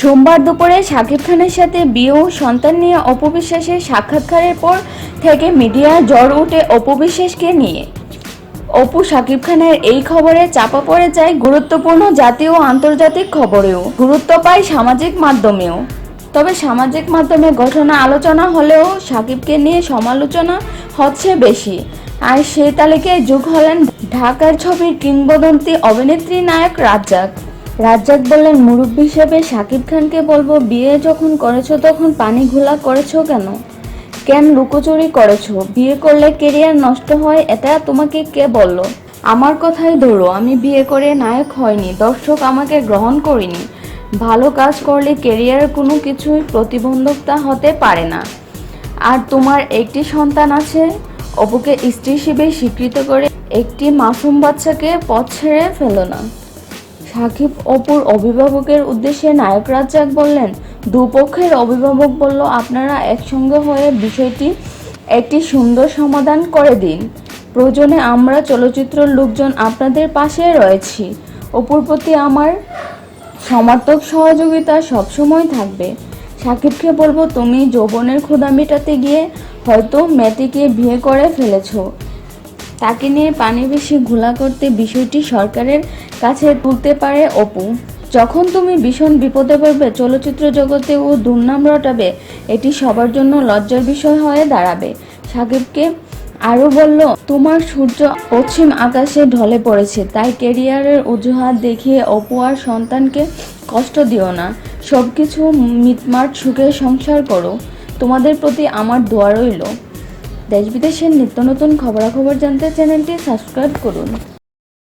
সোমবার দুপুরে শাকিব খানের সাথে বিয়ে ও সন্তান নিয়ে অপবিশ্বাসের সাক্ষাৎকারের পর থেকে মিডিয়ার জ্বর উঠে অপবিশ্বাসকে নিয়ে। অপু শাকিব খানের এই খবরে চাপা পড়ে যায় গুরুত্বপূর্ণ জাতীয় ও আন্তর্জাতিক খবরেও। গুরুত্ব পায় সামাজিক মাধ্যমেও। তবে সামাজিক মাধ্যমে ঘটনা আলোচনা হলেও সাকিবকে নিয়ে সমালোচনা হচ্ছে বেশি। আর সেই তালিকায় যোগ হলেন ঢাকার ছবির কিংবদন্তি অভিনেত্রী নায়ক রাজ্জাক। রাজ্জাক বললেন, মুরব্বী হিসেবে শাকিব খানকে বলব, বিয়ে যখন করেছ তখন পানি ঘোলা করেছ কেন? কেন লুকোচুরি করেছ? বিয়ে করলে কেরিয়ার নষ্ট হয়, এটা তোমাকে কে বলল? আমার কথাই ধরো, আমি বিয়ে করে নায়ক হয়নি, দর্শক আমাকে গ্রহণ করিনি। ভালো কাজ করলে কেরিয়ারের কোনো কিছুই প্রতিবন্ধকতা হতে পারে না। আর তোমার একটি সন্তান আছে, অপুকে স্ত্রী হিসেবে স্বীকৃত করে একটি মাসুম বাচ্চাকে পথ ছেড়ে ফেলো না। সাকিব অপুর অভিভাবকের উদ্দেশ্যে নায়ক রাজ্জাক বললেন, দুপক্ষের অভিভাবক বলল, আপনারা একসঙ্গে হয়ে বিষয়টি একটি সুন্দর সমাধান করে দিন। প্রয়োজনে আমরা চলচ্চিত্র লোকজন আপনাদের পাশে রয়েছি। অপুর প্রতি আমার সমর্থক সহযোগিতা সবসময় থাকবে। সাকিবকে বলব, তুমি যৌবনের ক্ষুধা মেটাতে গিয়ে হয়তো মেয়েটিকে বিয়ে করে ফেলেছো। তাকে নিয়ে পানি বেশি ঘোলা করতে বিষয়টি সরকারের কাছে তুলতে পারে অপু। যখন তুমি ভীষণ বিপদে পড়বে, চলচ্চিত্র জগতে ও দুর্নাম রটাবে, এটি সবার জন্য লজ্জার বিষয় হয়ে দাঁড়াবে। সাকিবকে আরও বলল, তোমার সূর্য পশ্চিম আকাশে ঢলে পড়েছে, তাই কেরিয়ারের অজুহাত দেখিয়ে অপু আর সন্তানকে কষ্ট দিও না। সব কিছু মিটমাট সুখে সংসার করো। তোমাদের প্রতি আমার দোয়া রইল। দেশ বিদেশের নিত্য নতুন খবরাখবর জানতে চ্যানেলটি সাবস্ক্রাইব করুন।